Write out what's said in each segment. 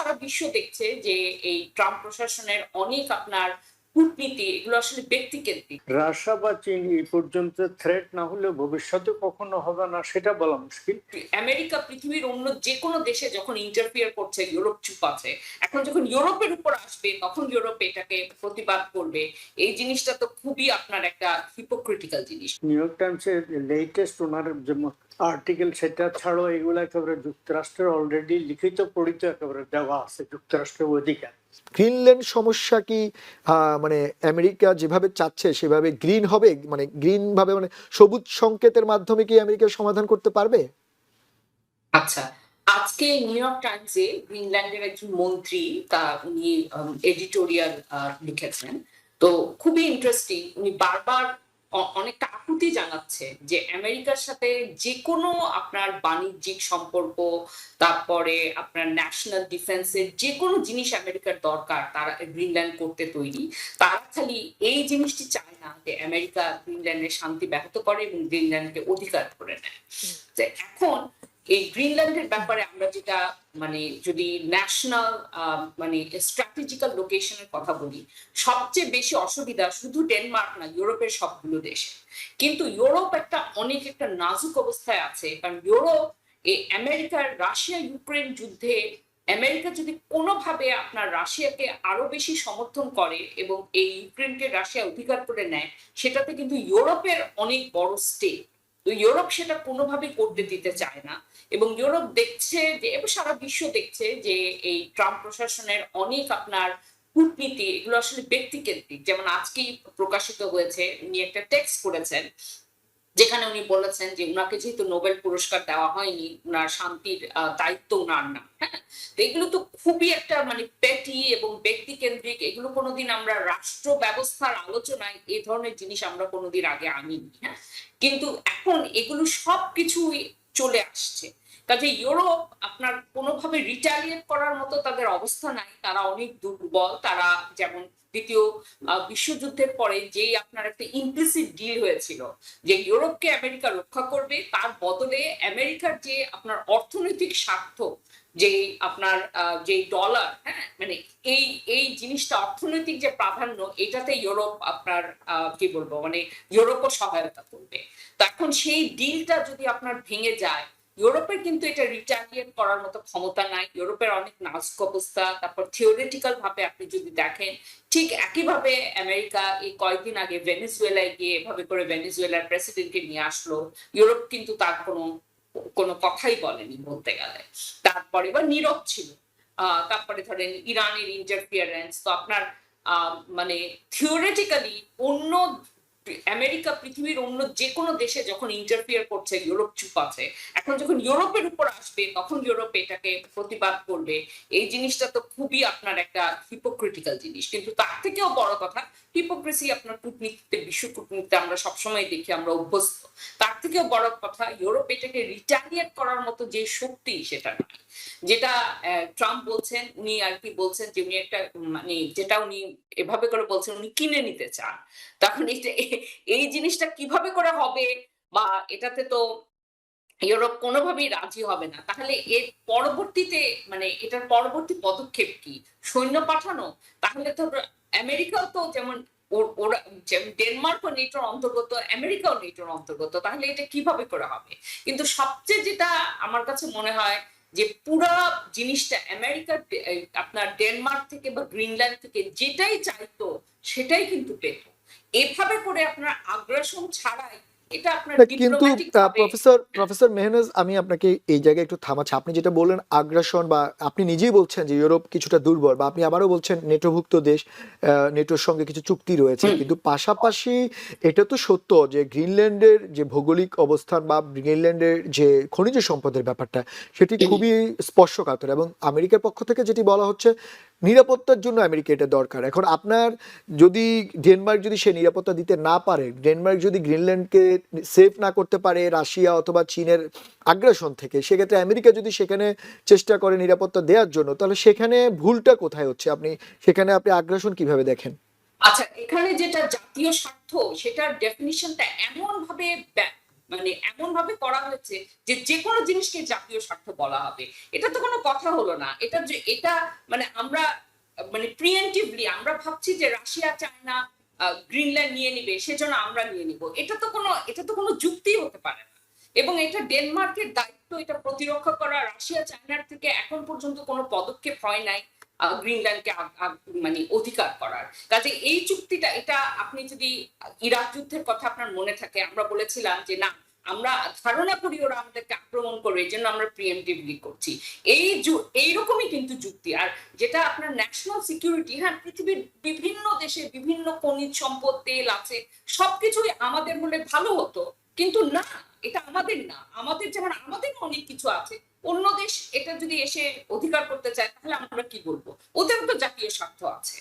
সারা বিশ্ব দেখছে যে এই ট্রাম্প প্রশাসনের অনেক আপনার কূটনীতি এগুলো আসলে ব্যক্তিকেন্দ্রিক। রাশিয়া বা চীন এই পর্যন্ত থ্রেট না হলে ভবিষ্যতে কখনো হবে না সেটা বলা মুশকিল। আমেরিকা পৃথিবীর অন্য যে কোনো দেশে যখন ইন্টারফিয়ার করছে ইউরোপ চুপ আছে এখন যখন ইউরোপের উপর আসবে তখন ইউরোপ এটাকে প্রতিবাদ করবে। এই জিনিসটা তো খুবই আপনার একটা হিপোক্রিটিক্যাল জিনিস। নিউ ইয়র্ক টাইমসের লেটেস্ট ওনার যে আর্টিকেল সেটা ছাড়াও এগুলো একেবারে যুক্তরাষ্ট্রের অলরেডি লিখিত পড়িত একেবারে দেওয়া আছে যুক্তরাষ্ট্রের অধিকার। গ্রিনল্যান্ড সমস্যা কি? মানে আমেরিকা যেভাবে চাচ্ছে সেভাবে গ্রিন হবে? মানে গ্রিন ভাবে মানে সবুজ সংকেতের মাধ্যমে কি আমেরিকা সমাধান করতে পারবে? আচ্ছা আজকে নিউ ইয়র্ক টাইমসে গ্রিনল্যান্ডের একজন মন্ত্রী তা উনি এডিটোরিয়াল লিখেছেন। তো খুবই ইন্টারেস্টিং উনি বারবার অ- অনেকটা আকুতি জানাচ্ছে যে আমেরিকার সাথে যে কোনো আপনার বাণিজ্যিক সম্পর্ক তারপরে আপনার ন্যাশনাল ডিফেন্সের যে কোনো জিনিস আমেরিকার দরকার তারা গ্রিনল্যান্ড করতে তৈরি তারা খালি এই জিনিসটি চায় না যে আমেরিকা গ্রিনল্যান্ডের শান্তি ব্যাহত করে এবং গ্রিনল্যান্ডকে অধিকার করে নেয়। এখন এই গ্রিনল্যান্ডের ব্যাপারে আমরা যেটা মানে যদি ন্যাশনাল মানে স্ট্র্যাটেজিক্যাল লোকেশনের কথা বলি, সবচেয়ে বেশি অসুবিধা শুধু ডেনমার্ক না ইউরোপের সবগুলো দেশে। কিন্তু ইউরোপ একটা অনেক একটা নাজুক অবস্থায় আছে, কারণ ইউরোপ এই আমেরিকার রাশিয়া ইউক্রেন যুদ্ধে আমেরিকা যদি কোনোভাবে আপনার রাশিয়াকে আরও বেশি সমর্থন করে এবং এই ইউক্রেনকে রাশিয়া অধিকার করে নেয়, সেটাতে কিন্তু ইউরোপের অনেক বড় স্টেক তো ইউরোপ সেটা কোনোভাবে করতে দিতে চায় না। এবং ইউরোপ দেখছে যে, এবং সারা বিশ্ব দেখছে যে, এই ট্রাম্প প্রশাসনের অনেক আপনার কূটনীতি, এগুলো আসলে ব্যক্তিকেন্দ্রিক। যেমন আজকেই প্রকাশিত হয়েছে, উনি একটা টেক্সট করেছেন যেখানে উনি বলেছেন যে উনাকে যেহেতু নোবেল পুরস্কার দেওয়া হয়নি, উনার শান্তির দায়িত্ব উনার না হ্যাঁ? তো এগুলো তো খুবই একটা মানে পেটি এবং ব্যক্তি কেন্দ্রিক এগুলো কোনোদিন আমরা রাষ্ট্র ব্যবস্থার আলোচনায় এই ধরনের জিনিস আমরা কোনোদিন আগে আনিনি হ্যাঁ? কিন্তু এখন এগুলো সবকিছুই চলে আসছে। কাজে ইউরোপ আপনার কোনোভাবে রিটালিয়েট করার মতো তাদের অবস্থা নাই। তারা অনেক দুর্বল, তারা যেমন দ্বিতীয় বিশ্বযুদ্ধের পরে যেই আপনার একটা ইমপ্লিসিট ডিল হয়েছিল যে ইউরোপকে আমেরিকা রক্ষা করবে, তার বদলে আমেরিকার যে আপনার অর্থনৈতিক স্বার্থ যে আপনার যে ডলার হ্যাঁ মানে এই এই জিনিসটা অর্থনৈতিক যে প্রাধান্য, এটাতে ইউরোপ আপনার কি বলব মানে ইউরোপও সহায়তা করবে। তো এখন সেই ডিলটা যদি আপনার ভেঙে যায় ইউরোপের কিন্তু এটা রিটালিয়েট করার মতো ক্ষমতা নাই। ইউরোপের অনেক নাজুক অবস্থা, তারপর থিওরিটিক্যাল ভাবে আপনি যদি দেখেন, ঠিক একইভাবে আমেরিকা এই কয়েকদিন আগে ভেনেজুয়েলায় গিয়ে এভাবে করে ভেনেজুয়েলার প্রেসিডেন্টকে নিয়ে আসলো। ইউরোপ কিন্তু তার কোনো কোনো কথাই বলেনি বলতে গেলে। তারপরে বা নীরব ছিল। তারপরে ধরেন ইরানের ইন্টারফিয়ারেন্স তো আপনার মানে থিওরিটিক্যালি অন্য আমেরিকা পৃথিবীর অন্য যে কোনো দেশে যখন ইন্টারফিয়ার করছে, ইউরোপ চুপ আছে এখন যখন ইউরোপের উপর আসবে, তখন ইউরোপ এটাকে প্রতিবাদ করবে। এই জিনিসটা তো খুবই আপনার একটা হিপোক্রিটিক্যাল জিনিস। কিন্তু তার থেকেও বড় কথা হিপোক্রেসি আপনার কূটনীতিতে, বিশ্ব কূটনীতিতে আমরা সবসময় দেখি, আমরা অভ্যস্ত। তার থেকেও বড় কথা, ইউরোপ এটাকে রিটালিয়েট করার মতো যে শক্তি সেটা যেটা ট্রাম্প বলছেন, উনি আর কি বলছেন যে উনি একটা মানে যেটা উনি এভাবে করে বলছেন, উনি কিনে নিতে চান। তখন এটা, এই জিনিসটা কীভাবে করে হবে? বা এটাতে তো ইউরোপ কোনোভাবেই রাজি হবে না। তাহলে এর পরবর্তীতে মানে এটার পরবর্তী পদক্ষেপ কি? সৈন্য পাঠানো? তাহলে তো আমেরিকাও তো যেমন ওর- ডেনমার্কও নেটোর অন্তর্গত আমেরিকাও নেটোর অন্তর্গত, তাহলে এটা কীভাবে করে হবে? কিন্তু সবচেয়ে যেটা আমার কাছে মনে হয় যে পুরা জিনিসটা আমেরিকা আপনার ডেনমার্ক থেকে বা গ্রিনল্যান্ড থেকে যেটাই চাইতো, সেটাই কিন্তু পেত। এভাবে করে আপনার আগ্রাসন ছাড়াই কিন্তু প্রফেসর প্রফেসর মেহনাজ আমি আপনাকে এই জায়গায় একটু থামাচ্ছি। আপনি যেটা বললেন আগ্রাসন বা আপনি নিজেই বলছেন যে ইউরোপ কিছুটা দুর্বল বা আপনি আবারও বলছেন নেটোভুক্ত দেশ আহ, নেটোর সঙ্গে কিছু চুক্তি রয়েছে। কিন্তু পাশাপাশি এটা তো সত্য যে গ্রিনল্যান্ডের যে ভৌগোলিক অবস্থান বা গ্রিনল্যান্ডের যে খনিজ সম্পদের ব্যাপারটা সেটি। খুবই স্পর্শকাতর। এবং আমেরিকার পক্ষ থেকে যেটি বলা হচ্ছে নিরাপত্তার জন্য আমেরিকা এটা দরকার। এখন আপনার যদি ডেনমার্ক যদি সে নিরাপত্তা দিতে না পারে, ডেনমার্ক যদি গ্রিনল্যান্ডকে সেফ না করতে পারে রাশিয়া অথবা চীনের আগ্রাসন থেকে, সেক্ষেত্রে আমেরিকা যদি সেখানে চেষ্টা করে নিরাপত্তা দেওয়ার জন্য, তাহলে সেখানে ভুলটা কোথায় হচ্ছে? আপনি সেখানে আপনি আগ্রাসন কীভাবে দেখেন? আচ্ছা এখানে যেটা জাতীয় স্বার্থ, সেটার ডেফিনিশনটা এমন ভাবে মানে এমন ভাবে করা হয়েছে যে যে কোনো জিনিসকে জাতীয় স্বার্থ বলা হবে। এটা তো কোনো কথা হলো না। এটা যে, এটা মানে আমরা মানে প্রিয়েন্টিভলি আমরা ভাবছি যে রাশিয়া, চায়না গ্রিনল্যান্ড নিয়ে নিবে, সেজন্য আমরা নিয়ে নিব। এটা তো কোনো, এটা তো কোনো যুক্তি হতে পারে না। এবং এটা ডেনমার্কের দায়িত্ব, এটা প্রতিরক্ষা করা, রাশিয়া, চায়নার থেকে এখন পর্যন্ত কোনো পদক্ষেপ হয় নাই। গ্রিনল্যান্ডকে মানে অধিকার করার। কাজে এই চুক্তিটা, এটা আপনি যদি ইরাক যুদ্ধের কথা আপনার মনে থাকে, আমরা বলেছিলাম যে না, আমরা ধারণা করি ওরা আমাদেরকে আক্রমণ করবে, এই জন্য আমরা প্রিএমটিভলি করছি। এই এইরকমই কিন্তু যুক্তি। আর যেটা আপনার ন্যাশনাল সিকিউরিটি হ্যাঁ পৃথিবীর বিভিন্ন দেশে বিভিন্ন খনিজ সম্পদ, তেল আছে, সবকিছুই আমাদের মনে ভালো হতো। কিন্তু না, এটা আমাদের না। আমাদের যেমন, আমাদের অনেক কিছু আছে অন্য দেশ এটা যদি এসে অধিকার করতে চায়, তাহলে আমরা কি বলব? ওদের তো জাতীয় স্বার্থ আছে।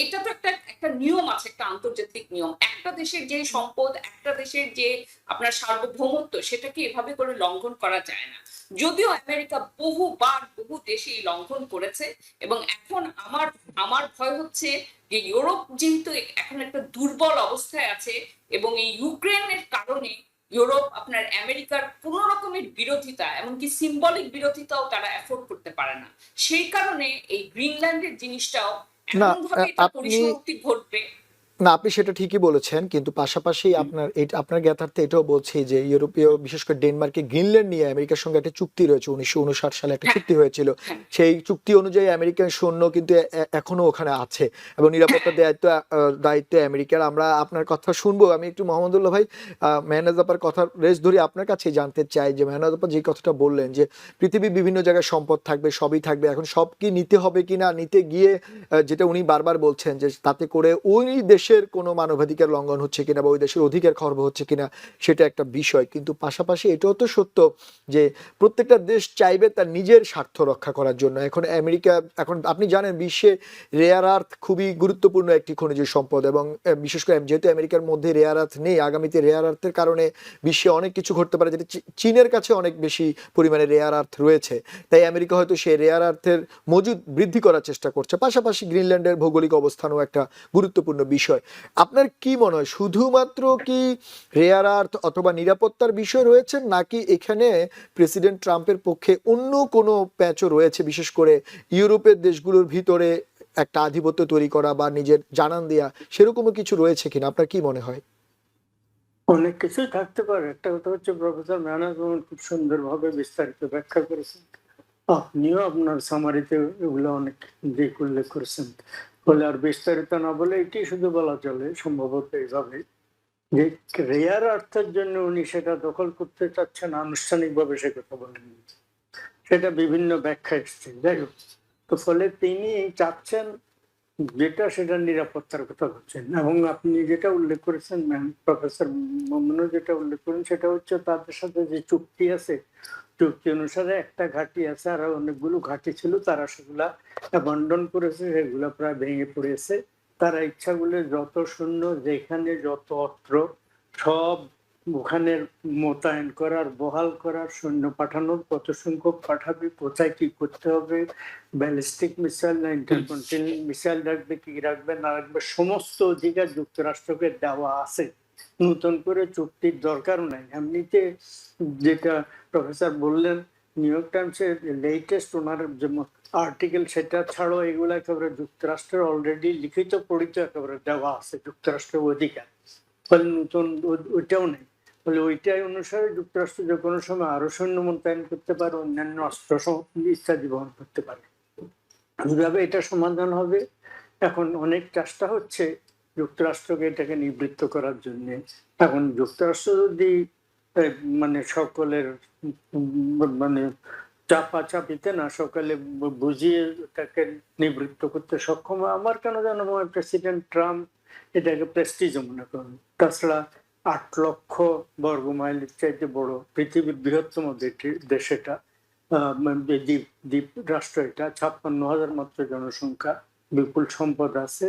এটা তো একটা একটা নিয়ম আছে, একটা আন্তর্জাতিক নিয়ম। একটা দেশের যে সম্পদ, একটা দেশের যে আপনার সার্বভৌমত্ব, সেটাকে এভাবে করে লঙ্ঘন করা যায় না। যদিও আমেরিকা বহুবার বহু দেশে এই লঙ্ঘন করেছে, এবং এখন আমার আমার ভয় হচ্ছে যে ইউরোপ যেহেতু এখন একটা দুর্বল অবস্থায় আছে, এবং এই ইউক্রেনের কারণে ইউরোপ আপনার আমেরিকার কোন রকমের বিরোধিতা এমনকি সিম্বলিক বিরোধিতাও তারা এফোর্ড করতে পারে না। সেই কারণে এই গ্রিনল্যান্ডের জিনিসটাও না, এমন ভাবে আপনি- পরিসমাপ্তি ঘটবে। না আপনি সেটা ঠিকই বলেছেন কিন্তু পাশাপাশি আপনার আপনার জ্ঞাতার্থে এটাও বলছি যে ইউরোপীয় বিশেষ করে ডেনমার্কে গ্রিনল্যান্ড নিয়ে আমেরিকার সঙ্গে একটা চুক্তি রয়েছে উনিশশো উনষাট সালে একটা হ্যাঁ। চুক্তি হয়েছিল। হ্যাঁ। সেই চুক্তি অনুযায়ী আমেরিকান সৈন্য কিন্তু এখনও ওখানে আছে এবং নিরাপত্তার দায়িত্ব দায়িত্ব আমেরিকার। আমরা আপনার কথা শুনব। আমি একটু মোহাম্মদুল্লাহ ভাই মেহনাজাপার কথা রেস ধরে আপনার কাছে জানতে চাই যে মেহনাজাপা যে কথাটা বললেন যে পৃথিবীর বিভিন্ন জায়গায় সম্পদ থাকবে সবই থাকবে এখন সব কি নিতে হবে কিনা? নিতে গিয়ে যেটা উনি বারবার বলছেন যে তাতে করে ওই দেশের কোনো মানবাধিকার লঙ্ঘন হচ্ছে কিনা বা ওই দেশের অধিকার খর্ব হচ্ছে কিনা সেটা একটা বিষয়। কিন্তু পাশাপাশি এটাও তো সত্য যে প্রত্যেকটা দেশ চাইবে তার নিজের স্বার্থ রক্ষা করার জন্য। এখন আমেরিকা, এখন আপনি জানেন বিশ্বে রেয়ার আর্থ খুবই গুরুত্বপূর্ণ একটি খনিজ সম্পদ এবং বিশেষ করে যেহেতু আমেরিকার মধ্যে রেয়ার আর্থ নেই, আগামীতে রেয়ার আর্থের কারণে বিশ্বে অনেক কিছু ঘটতে পারে যেটা চীনের কাছে অনেক বেশি পরিমাণে রেয়ার আর্থ রয়েছে। তাই আমেরিকা হয়তো সেই রেয়ার আর্থের মজুদ বৃদ্ধি করার চেষ্টা করছে। পাশাপাশি গ্রিনল্যান্ডের ভৌগোলিক অবস্থানও একটা গুরুত্বপূর্ণ বিষয়। আপনার কি মনে হয়, শুধুমাত্র কি রেয়ার আর্থ অথবা নিরাপত্তার বিষয় রয়েছে, নাকি এখানে প্রেসিডেন্ট ট্রাম্পের পক্ষে অন্য কোনো প্যাচও রয়েছে, বিশেষ করে ইউরোপের দেশগুলোর ভিতরে একটা আধিপত্য তৈরি করা বা নিজের জানান দেয়া, সেরকমও কিছু রয়েছে কিনা? আপনার কি মনে হয়? অনেক কিছুই থাকতে পারে। একটা কথা হচ্ছে, প্রফেসর মোহন খুব সুন্দরভাবে বিস্তারিত ব্যাখ্যা করেছেন। আপনিও আপনার সামারিতে এগুলো অনেক দিক উল্লেখ করেছেন। বলে আর বিস্তারিত না বলে এটি শুধু বলা চলে, সম্ভবত এইভাবে যে রেয়ার অর্থের জন্য উনি সেটা দখল করতে চাচ্ছেন, আনুষ্ঠানিকভাবে সে কথা বলেন সেটা বিভিন্ন ব্যাখ্যা এসছে। যাই হোক, তো ফলে তিনি চাচ্ছেন যেটা সেটা নিরাপত্তার কথা বলছেন এবং আপনি যেটা উল্লেখ করেছেন ম্যাম প্রফেসর মোমনও যেটা উল্লেখ করেন, সেটা হচ্ছে তাদের সাথে যে চুক্তি আছে, চুক্তি অনুসারে একটা ঘাঁটি আছে আর অনেকগুলো ঘাঁটি ছিল, তারা সেগুলা অ্যাবান্ডন করেছে, সেগুলো প্রায় ভেঙে পড়েছে। তারা ইচ্ছাগুলো যত শূন্য, যেখানে যত অস্ত্র, সব ওখানে মোতায়েন করার বহাল করার সৈন্য পাঠানোর কত সংখ্যক পাঠাবে কোথায় কি করতে হবে ব্যালিস্টিক মিসাইল না ইন্টারকন্টিনেন্টাল মিসাইল রাখবে কি রাখবে না রাখবে সমস্ত অধিকার যুক্তরাষ্ট্রকে দেওয়া আছে। নতুন করে চুক্তির দরকার নাই। এমনিতে যেটা প্রফেসর বললেন নিউ ইয়র্ক টাইমসের লেটেস্ট ওনার যে আর্টিকেল সেটা ছাড়াও এগুলো একেবারে যুক্তরাষ্ট্রের অলরেডি লিখিত পড়িত একেবারে দেওয়া আছে যুক্তরাষ্ট্রের অধিকার। ফলে নতুন ওইটাও নেই। ফলে ওইটাই অনুসারে যুক্তরাষ্ট্র যে কোনো সময় আরও সৈন্য মোতায়েন করতে পারে, অন্যান্য অস্ত্র ইত্যাদি বহন করতে পারে। কীভাবে এটা সমাধান হবে? এখন অনেক চেষ্টা হচ্ছে যুক্তরাষ্ট্রকে এটাকে নিবৃত্ত করার জন্য। এখন যুক্তরাষ্ট্র যদি মানে সকলের মানে চাপা চাপিতে না সকালে বুঝিয়ে তাকে নিবৃত্ত করতে সক্ষম। আমার কেন যেন প্রেসিডেন্ট ট্রাম্প এটাকে প্রেস্টিজ মনে করেন। তাছাড়া আট লক্ষ বর্গ মাইলের চাইতে বড় পৃথিবীর বৃহত্তম দেশ এটা। দ্বীপ দ্বীপ রাষ্ট্র এটা। ছাপ্পান্ন হাজার মাত্র জনসংখ্যা, বিপুল সম্পদ আছে।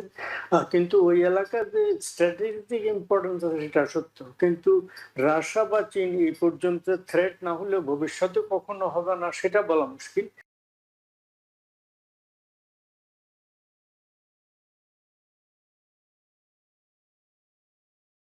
কিন্তু ওই এলাকার যে স্ট্র্যাটেজিক ইম্পর্টেন্স আছে সেটা সত্য। কিন্তু রাশিয়া বা চীন এই পর্যন্ত থ্রেট না হলেও ভবিষ্যতে কখনো হবে না, সেটা বলা মুশকিল।